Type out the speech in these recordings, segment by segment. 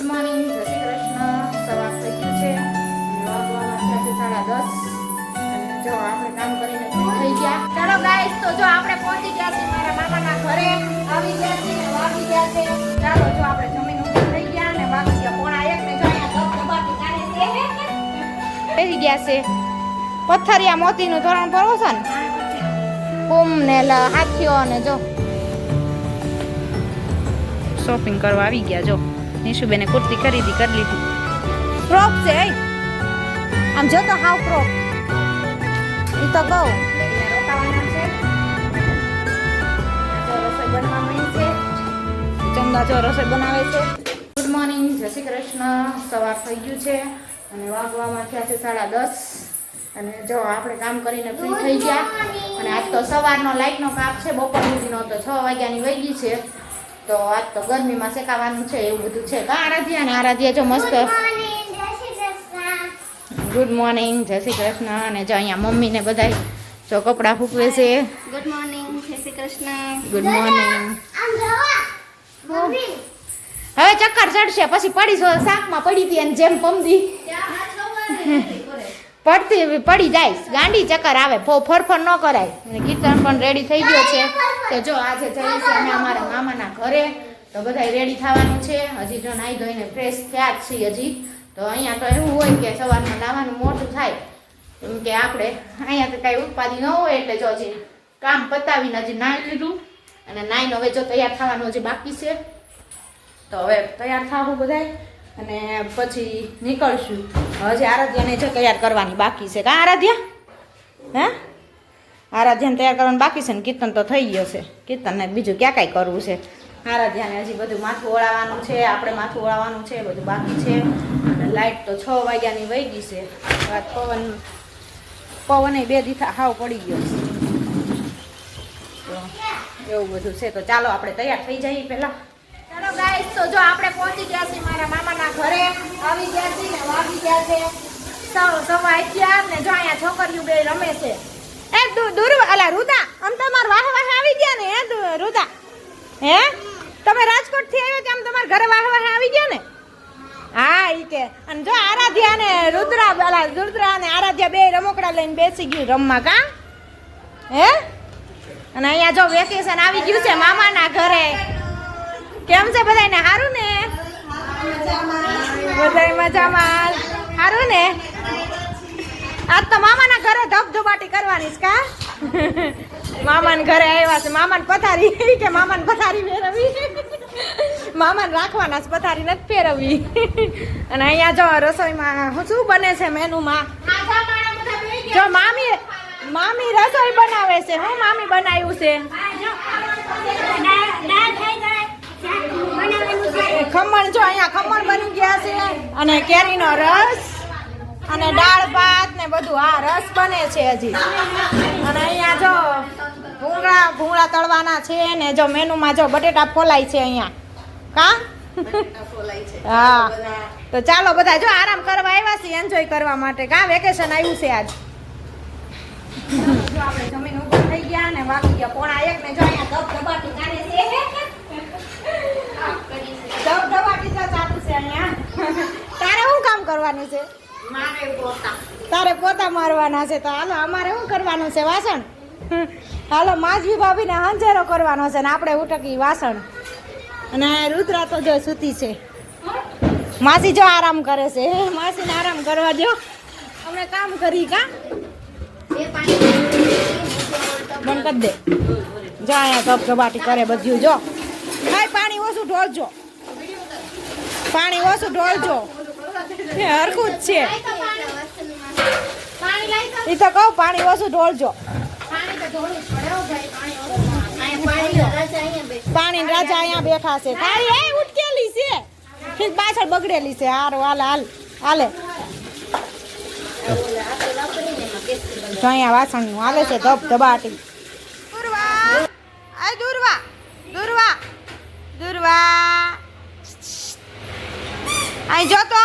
Good morning જય શ્રી કૃષ્ણ સવાર થઈ ગયું છે. સાડા દસ. જો આપણે કામ કરીને થઈ ગયા. ચાલો ગાઈસ તો જો આપણે પહોંચી ગયા છીએ મારા મામાના ઘરે. આવી ગયા છીએ વાગી ગયા છે. ચાલો જો આપણે જમીન ઉપર થઈ ગયા અને વાગી ગયા પોણા એક. ને જો બેસી ગયા છે. પથ્થરિયા મોતીનું ધોરણ ભરવો છે ને? કુમ ને હાથીઓ ને જો. શોપિંગ કરવા આવી ગયા, જો. નિશુબેને કુર્તી ખરીદી કરી લીધી ક્રોપ છે આમ જો તો હાવ ક્રોપ એ તો કહું ચંદા જો રસોઈ બનાવે છે ગુડ મોર્નિંગ જય શ્રી કૃષ્ણ સવાર થઈ ગયું છે અને વાગવામાં થયા છે સાડા દસ અને જો આપણે કામ કરીને ફ્રી થઈ ગયા અને આજ તો સવારનો લાઇટનો કાપ છે બપોર સુધીનો તો છ વાગ્યાની વહી છે તો આજ તો ગરમીમાં શેકાવાનું છે એવું બધું છે. તો આરાધ્યા અને આરાધ્યા જો મસ્ત. ગુડ મોર્નિંગ જય શ્રી કૃષ્ણ. અને જો અહીંયા મમ્મી ને બધા જો કપડાં ફૂકવે છે. ગુડ મોર્નિંગ જય શ્રી કૃષ્ણ. ગુડ મોર્નિંગ હવે ચક્કર ચડશે પછી પડી શાકમાં પડી હતી અને જેમ પમદી. પડતી પડી જાય. ગાંડી ચક્કર આવે. ફરફર ન કરાય. અને કીર્તન પણ રેડી થઈ ગયો છે. તો જો આજે જઈએ છીએ અમે અમારા મામાના ઘરે. તો બધા રેડી થવાનું છે. હજી જો નાઈ ધોઈને ફ્રેશ થયા જ છીએ હજી. તો અહીંયા તો એવું હોય કે સવારમાં નાવાનું મોટું થાય. એમ કે આપણે અહીંયા તો કાંઈ ઉત્પાદી ન હોય એટલે જો હજી કામ પતાવીને હજી નાઈ લીધું. અને નાઈને હવે જો તૈયાર થવાનું હજી બાકી છે. તો હવે તૈયાર થવું બધાય. અને પછી નીકળશું. હજી આરાધ્યાને જે તૈયાર કરવાની બાકી છે. કા આરાધ્યા? હે? આરાધ્યાને તૈયાર કરવાનું બાકી છે ને? કીર્તન તો થઈ ગયો છે. કીર્તનને બીજું ક્યાં કાંઈ કરવું છે? આરાધ્યાને હજી બધું માથું ઓળાવાનું છે, આપણે માથું ઓળાવાનું છે, બધું બાકી છે. લાઇટ તો છ વાગ્યાની વહી ગઈ છે. આ પવન, પવને બે દીઠા હાવ પડી ગયો છે. તો એવું બધું છે. તો ચાલો, આપણે તૈયાર થઈ જઈએ પહેલા. ચાલો ગાઈસ તો જો આપણે પહોંચી ગયા છીએ મારા મામાના ઘરે, આવી ગયા છીએ ને ગયા છે સવ સવા અગિયાર ને જો અહીંયા છોકરીઓ બે રમે છે. એ દુર અલા, રુદા, આમ તમાર વાહ આવી ગયા ને હે રુદા. હે? તમે રાજકોટથી આવ્યો આમ તમારા ઘરે વાહ આવી ગયા ને? હા, ઈ કે. અને જો આરાધ્યા ને રુદ્રા, અલા આરાધ્યા બે રમકડા લઈને બેસી ગયું રમવા, કા? હે? અને અહીંયા જો વેકેશન આવી ગયું છે મામાના ઘરે. કેમ છે બધાને સારું ને? બધાય મજામાં. સારું ને? આજ તો મામાના ઘરે ધબધબાટી કરવાની છે, કા? મામાને ઘરે આવ્યા છે. મામાને પથારી કે મામાને પથારી ફેરવી મામાને રાખવાના છે, પથારી નથી ફેરવવી. અને અહીંયા જો રસોઈમાં શું બને છે મેનુમાં? જો મામી મામી રસોઈ બનાવે છે. હું મામી બનાવ્યું છે ખમણ જો અહીંયા ખમણ બની ગયા છે અને કેરીનો રસ અને દાળ ભાત ને બધું. આ રસ બને છે હજી. અને અહીંયા જો ભૂંગળા ભૂંગળા તળવાના છે ને જો મેનુમાં જો બટેટા ફોલાય છે અહીંયા. કા? હા. તો ચાલો બધા જો આરામ કરવા આવ્યા છીએ એન્જોય કરવા માટે. કા? વેકેશન આવ્યું છે આજ. આપણે જમીન ઉપર થઈ ગયા ને વાગી ગયા પોણા એક ને જો અહીંયા ધબ ધબાટી છે ચાલુ છે. તારે શું કામ કરવાનું છે? તારે પોતા મારવાના છે. તો હાલો અમારે શું કરવાનું છે? વાસણ? હાલો માજવી ભાભીને અંજેરો કરવાનો છે ને આપણે ઉટકી વાસણ. અને રુદ્રા તો જો સૂતી છે. માસી જો આરામ કરે છે. માસીને આરામ કરવા દો અમે કામ કરી કા? બંધ કરી દે. જો અહીંયા કબાટી કરે બધું જો. કાંઈ પાણી ઓછું ઢોળજો પાણી ઓછું ઢોળજો હરખું જ છે. એ તો કહું, પાણી ઓછું ઢોળજો પાણી રાજા અહીંયા બેઠા છે. તારી એ ઉટકેલી છે. ઠીક, પાછળ બગડેલી છે. હારો, હાલ હાલ, હાલે. અહીંયા વાસણ વાસણનું હાલે છે, ધબ, ધબાટી. દુર્વા દુર્વા દુર્વા દુર્વા. અહીં જો તો.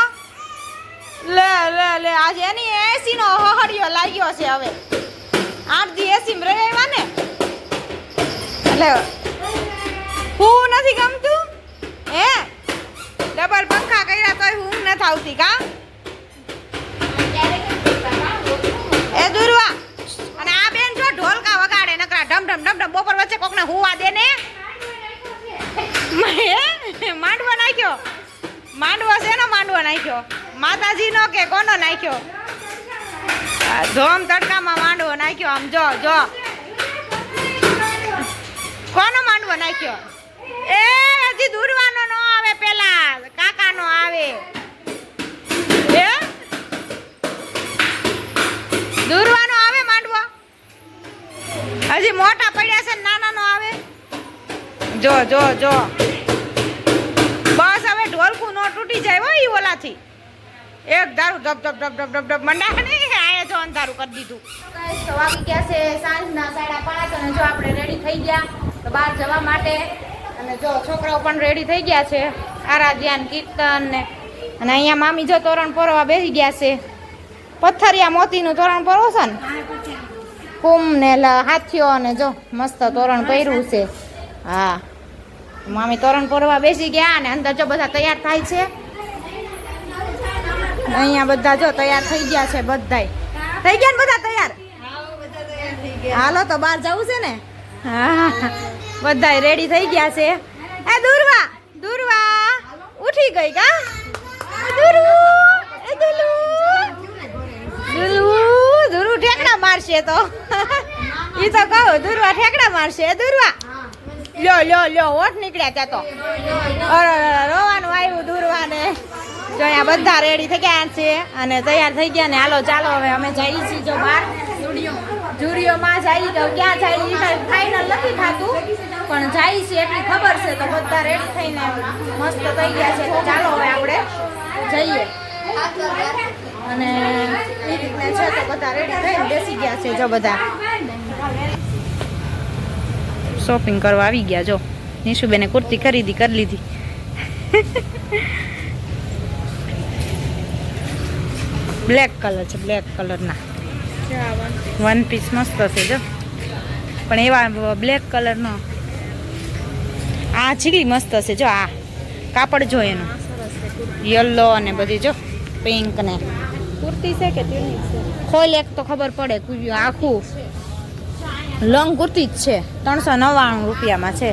લે લે લે આજે એની એસી નો હહડિયો લાગ્યો છે હવે. આઠ દી એસી માં રહી ને? એટલે હું નથી ગમતું? હે? ડબલ પંખા કર્યા તોય હું નથી આવતી કા? એ દુર્વા અને આ બેન જો ઢોલકા વગાડે નકરા ઢમ ઢમ ઢમ ઢમ બપોર વચ્ચે કોકને હુવા દે ને? માંડવો નાખ્યો. માંડવો શેનો માંડવો નાખ્યો? માતાજીનો કે કોનો નાખ્યો? ધોમ તડકામાં માંડવો નાખ્યો. આમ જો જો. કોનો માંડવો નાખ્યો? એ હજી દૂરવાનો નો આવે પેલા, કાકાનો આવે. એ દૂરવાનો આવે માંડવો? હજી મોટા પડ્યા છે ને નાના નો આવે? જો જો જો બસ હવે ઢોલકું નો હો ઈ ઓલાથી. એક ધારું ધબ ધબ ધબ ધબ ધબ ધબ મંડા ને આયા જો અંધારું કરી દીધું. તો વાગી ગયા છે સાંજના સાડા પાંચ અને જો આપણે રેડી થઈ ગયા તો બહાર જવા માટે. અને જો છોકરાઓ પણ રેડી થઈ ગયા છે આરાધ્યાન કીર્તન ને. અને અહીંયા મામી જો તોરણ પોરવા બેસી ગયા છે. પથ્થરિયા મોતીનું તોરણ પરો છે ને? કુમ ને લ- હાથીઓ અને જો મસ્ત તોરણ પહેર્યું છે. હા. મામી તોરણ પોરવા બેસી ગયા અને અંદર જો બધા તૈયાર થાય છે અહીંયા બધા જો તૈયાર થઈ ગયા છે બધાય. થઈ ગયા ને બધા તૈયાર? હાલો તો બહાર જવું છે ને? હા. બધાય રેડી થઈ ગયા છે. એ દુર્વા દુર્વા, ઉઠી ગઈ કા? દુરુ ઠેકડા મારશે તો. ઈ તો કહું, દુર્વા ઠેકડા મારશે. ધુરવા લ્યો લ્યો લ્યો ઓઠ નીકળ્યા ત્યાં તો. રોવાનું આવ્યું દુર્વાને. જો અહીંયા બધા રેડી થઈ ગયા છે અને તૈયાર થઈ ગયા ને હાલો ચાલો હવે અમે જઈએ છીએ જો બહાર. જુરીઓમાં જઈએ તો ક્યાં ઈ ફાઇનલ નથી થતું, પણ જઈએ છીએ એટલી ખબર છે તો બધા રેડી થઈને મસ્ત થઈ ગયા છે. તો ચાલો હવે આપણે જઈએ. અને એ રીતના છે તો બધા રેડી થઈને બેસી ગયા છે જો બધા. શોપિંગ કરવા આવી ગયા, જો. નિશુબેને કુર્તી ખરીદી કરી લીધી. બ્લેક કલર છે બ્લેક કલરના વન પીસ મસ્ત છે જો. પણ એવા બ્લેક કલરનો આ ચીલી મસ્ત છે જો આ. કાપડ જો એનું. યલો અને બધી જો પિંક ને. કુર્તી છે કે ખોલ એક તો ખબર પડે આખું. લોંગ કુર્તી જ છે ત્રણસો નવ્વાણું રૂપિયામાં છે.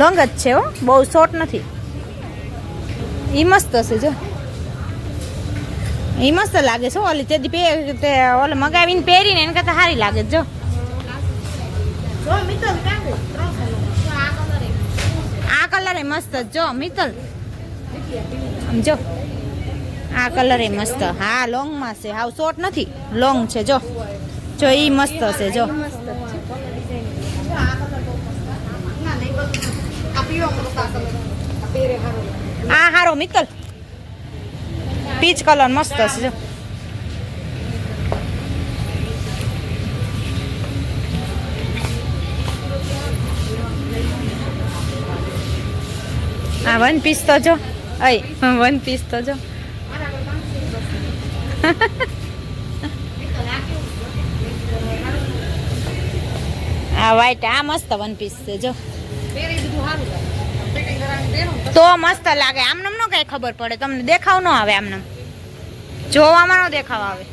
લોંગ જ છે હો બહુ શોર્ટ નથી. ઈ મસ્ત હશે જો. એ મસ્ત લાગે છે ઓલી તે તે ઓલે મગાવીને પહેરીને એને કરતાં સારી લાગે જો. આ કલર એ મસ્ત જ જો મિત્તલ. જો. આ કલર એ મસ્ત. હા લોંગમાં છે. હાવ શોર્ટ નથી. લોંગ છે જો. જો એ મસ્ત હશે જો. આ હારો મિત્તલ. પીચ કલર મસ્ત છે, જો. આ વન પીસ તો જો. અય વન પીસ તો જો. આ વ્હાઈટ આ મસ્ત વન પીસ છે, જો. તો મસ્ત લાગે. આમનામ નો કઈ ખબર પડે. તમને દેખાવ ન આવે આમનામ. જોવામાં નો દેખાવ આવે.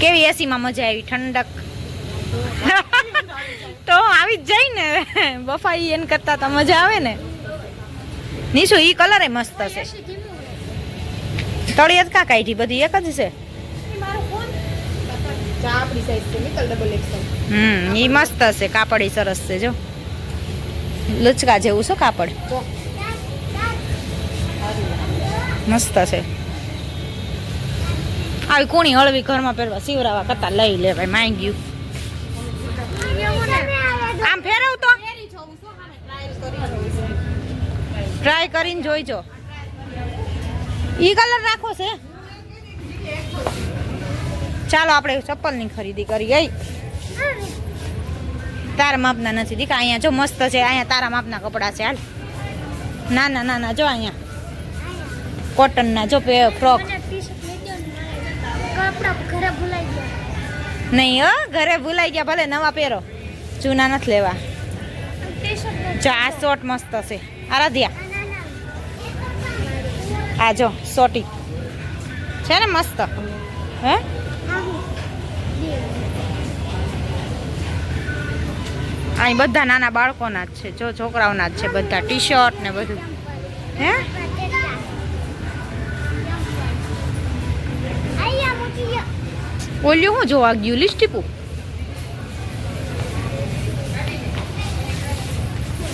કેવી એસીમાં મજા આવી? ઠંડક. તો આવી જ જાય ને. બફાઈ એન કરતા તો મજા આવે ને. નીશુ ઈ કલર એ મસ્ત છે. તળિયત કા કાઢી? બધી એક જ છે? હમ ઈ મસ્ત છે. કાપડ સરસ છે જો. લુચકા જેવું છે કાપડ. મસ્ત છે. આવી કોણી હળવી ઘરમાં પહેરવા સિવરાવા કરતા લઈ લેવાય માંગ્યું. આમ ફેરવ ટ્રાય કરીને જોઈજો. ઈ કલર રાખો છે. ચાલો આપણે ચપ્પલની ખરીદી કરી ગઈ તારા માપના નથી દીકા અહીંયા જો મસ્ત છે અહીંયા તારા માપના કપડાં છે હાલ. ના ના ના ના જો અહીંયા. કોટનના જો ફ્રોક. નહીં હો ઘરે ભૂલાઈ ગયા ભલે નવા પહેરો. જૂના નથી લેવા. જો આ શોર્ટ મસ્ત છે. આરાધ્યા. આ જો સોટી છે ને મસ્ત? હે? અહીં બધા નાના બાળકોના જ છે, જો છોકરાઓના જ છે બધા ટી શર્ટ ને બધું. હે? ઓલ્યું હું જોવા ગયું લિસ્ટીપુ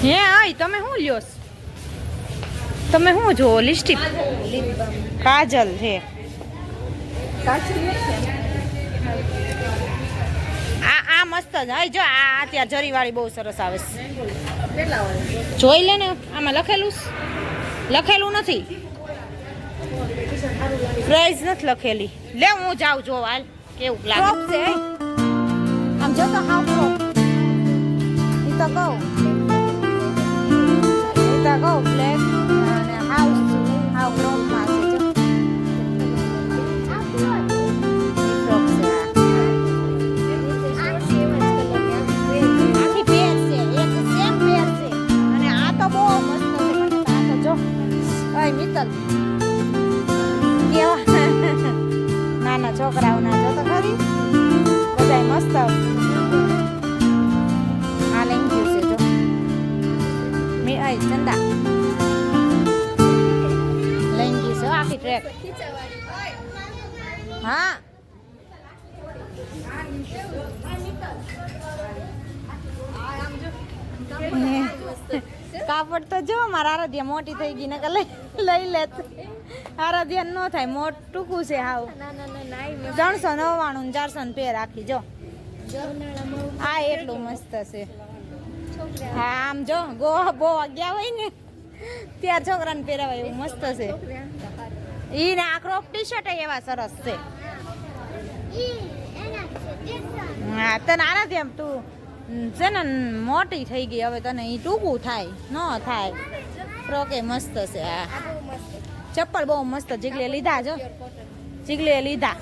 હે, આય, તમે શું લ્યો? તમે શું જોવો લિસ્ટીપ કાજલ છે. આ આ મસ્ત જ. આ ત્યાં જરીવાળી બહુ સરસ આવે છે. જોઈ લે ને, આમાં લખેલું લખેલું નથી. પ્રાઇઝ નથી લખેલી. લે, હું જાઉં જો, હાલ. કેવું લાગે? છે આમ જો તો હાવ તો કહું. તો કહું આખી ટ્રેક હા. કાપડ તો જો, મારા આરાધ્યા મોટી થઈ ગઈ, નકર લઈ લેત. આરાધ્યા ન થાય, મોટ ટૂંકું છે હાવ. ત્રણસો નવ્વાણું ને ચારસો ને પેર રાખી જો. હા એટલું મસ્ત છે. હા, આમ જો, ગોવા બોવા ગયા હોય ને, ત્યાં છોકરાને પહેરાવાય એવું મસ્ત છે. ઈ ને આ ક્રોપ ટી શર્ટ એવા સરસ છે. હા, તને આનાથી એમ તું છે ને મોટી થઈ ગઈ. હવે તને ઈ ટૂંકું થાય, ન થાય. ફ્રોકે મસ્ત છે આ ચપ્પલ બહુ મસ્ત જીગલે લીધા જો. જીગલે લીધા.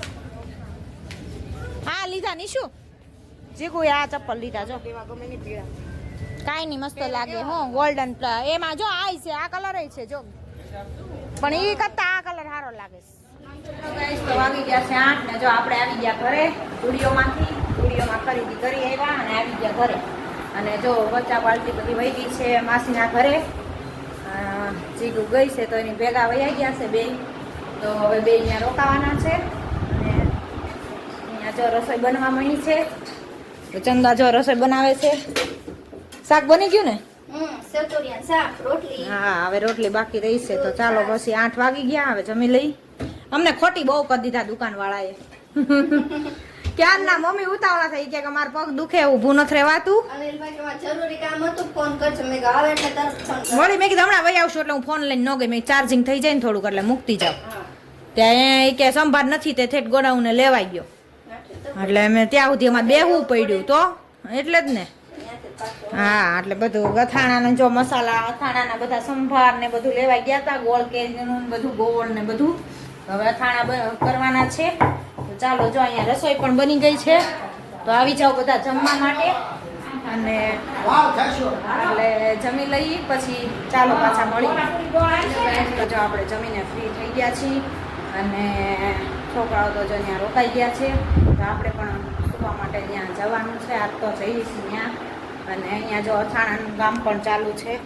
હા, લીધા નીશુ. જીગુ આ ચપ્પલ લીધા જો. કાંઈ નહીં, મસ્ત લાગે, હો ગોલ્ડન એમાં જો આ છે, આ કલર છે, જો. પણ એ કરતા આ કલર સારો લાગે તો વાગી ગયા છે આઠ ને જો આપણે આવી ગયા ઘરે સ્ટુડિયોમાંથી સ્ટુડિયોમાં ખરીદી કરી આવ્યા અને આવી ગયા ઘરે. અને જો વચ્ચા પાલટી બધી વહી ગઈ છે માસીના ઘરે. જીગુ ગઈ છે તો એની ભેગા વહી ગયા છે બે તો હવે બે અહીંયા રોકાવાના છે. અને અહીંયા જો રસોઈ બનવા મળી છે. ચંદા જો રસોઈ બનાવે છે. શાક બની ગયું ને? હા હવે રોટલી બાકી રહી છે તો ચાલો પછી આઠ વાગી ગયા હવે જમી લઈ. અમને ખોટી બહુ કરી દીધા દુકાન વાળાએ ક્યારના મમ્મી ઉતાવળા થઈ કે મારા પગ દુખે ઊભું નથી રહેવાતું. વળી મેં કીધું હમણાં વહી આવશું એટલે હું ફોન લઈને ન ગઈ. મેં ચાર્જિંગ થઈ જાય ને થોડુંક એટલે મૂકતી જાઉં ત્યાં એ કે સંભાર નથી. તે થેટ ગોડાઉને લેવાઈ ગયો. એટલે અમે ત્યાં સુધી અમારે બેહવું પડ્યું તો એટલે જ ને. હા, એટલે બધું ગથાણા જો મસાલા, અથાણાના બધા સંભાર ને બધું લેવા ગયા હતા ગોળ કેરીનું બધું, ગોળ ને બધું. હવે અથાણા કરવાના છે. ચાલો જો અહીંયા રસોઈ પણ બની ગઈ છે. તો આવી જાઓ બધા જમવા માટે. અને એટલે જમી લઈ પછી ચાલો પાછા મળી જો આપણે જમીને ફ્રી થઈ ગયા છીએ. અને છોકરાઓ તો જો ત્યાં રોકાઈ ગયા છે. તો આપણે પણ સુવા માટે ત્યાં જવાનું છે. આજ તો જઈશું ત્યાં. અને અહીંયા જો અથાણાનું કામ પણ ચાલુ છે.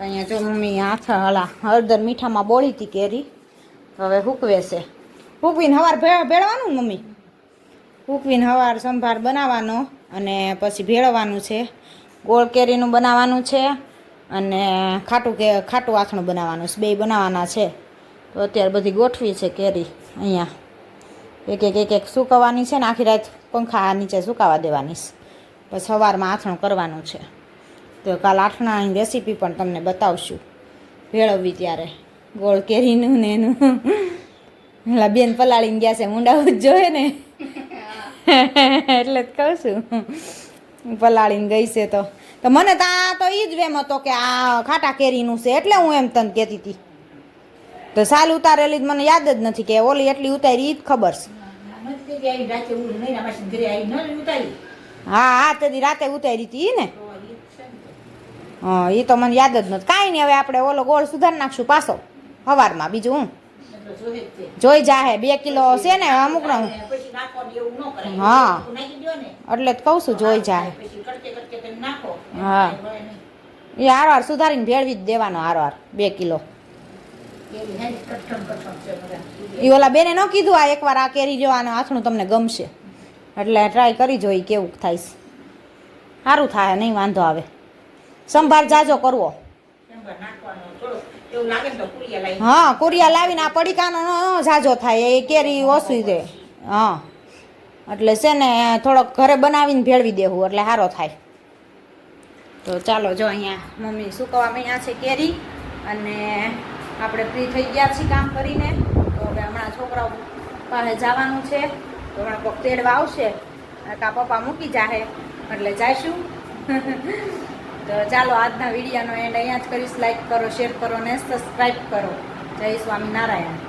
અહીંયા જો મમ્મી આથા હલા હળદર મીઠામાં બોળી હતી કેરી. હવે હૂકવે છે. હૂકવીને હવાર ભેળવાનું મમ્મી? હૂકવીને હવાર સંભાર બનાવવાનો અને પછી ભેળવવાનું છે. ગોળ કેરીનું બનાવવાનું છે અને ખાટું કે, ખાટું આથણું બનાવવાનું છે. બે બનાવવાના છે. તો અત્યારે બધી ગોઠવી છે કેરી અહીંયા. એક એક એક એક સુકવવાની છે ને આખી રાત પંખા નીચે સુકાવા દેવાની છે. પછી સવારમાં આથણું કરવાનું છે. તો કાલ આઠણાની રેસીપી પણ તમને બતાવશું. ભેળવવી ત્યારે. ગોળ કેરીનું ને એનું. એટલે બેન પલાળીને ગયા છે મુંડાવું જોઈએ ને. એટલે જ કહું છું. પલાળીને ગઈ છે તો. તો મને તો આ તો એ જ વેમ હતો કે આ ખાટા કેરીનું છે એટલે હું એમ તને કહેતી હતી. તો સાલ ઉતારેલી જ મને યાદ જ નથી કે ઓલી એટલી ઉતારી એ જ ખબર છે. હા હા, તે રાતે ઉતારી હતી ને? હા એ તો મને યાદ જ નથી કાંઈ નહીં, હવે આપણે ઓલો ગોળ સુધારી નાખશું પાછો સવારમાં બીજું હું. જોઈ જાહે, બે કિલો છે ને, અમુક નો હા. એટલે જ કહું છું, જોઈ જાહે. હા. એ હારવાર સુધારીને ભેળવી જ દેવાનો હારવાર, બે કિલો. એ ઓલા બેને ન કીધું આ એકવાર આ કેરી જો આનું આથણું તમને ગમશે? એટલે ટ્રાય કરી જોઈ કેવું થાય સારું થાય, નહીં વાંધો આવે. સંભાર જાજો કરવો. હા, કુરિયા લાવીને આ પડીકાનો જાજો થાય, એ કેરી ઓછી દે. હા. એટલે છે ને, થોડોક ઘરે બનાવીને ભેળવી દેવું, એટલે સારો થાય. તો ચાલો જો અહીંયા મમ્મી સુકવા અહીંયા છે કેરી, અને આપણે ફ્રી થઈ ગયા છીએ કામ કરીને. તો હવે હમણાં છોકરાઓ પાસે જવાનું છે. હમણાં કોઈક તેડવા આવશે. કા પપ્પા મૂકી જાહે. એટલે જઈશું. તો ચાલો આજના વિડીયાનો એન્ડ અહીંયા જ કરીશ. લાઈક કરો શેર કરો ને સબસ્ક્રાઈબ કરો. જય સ્વામિનારાયણ.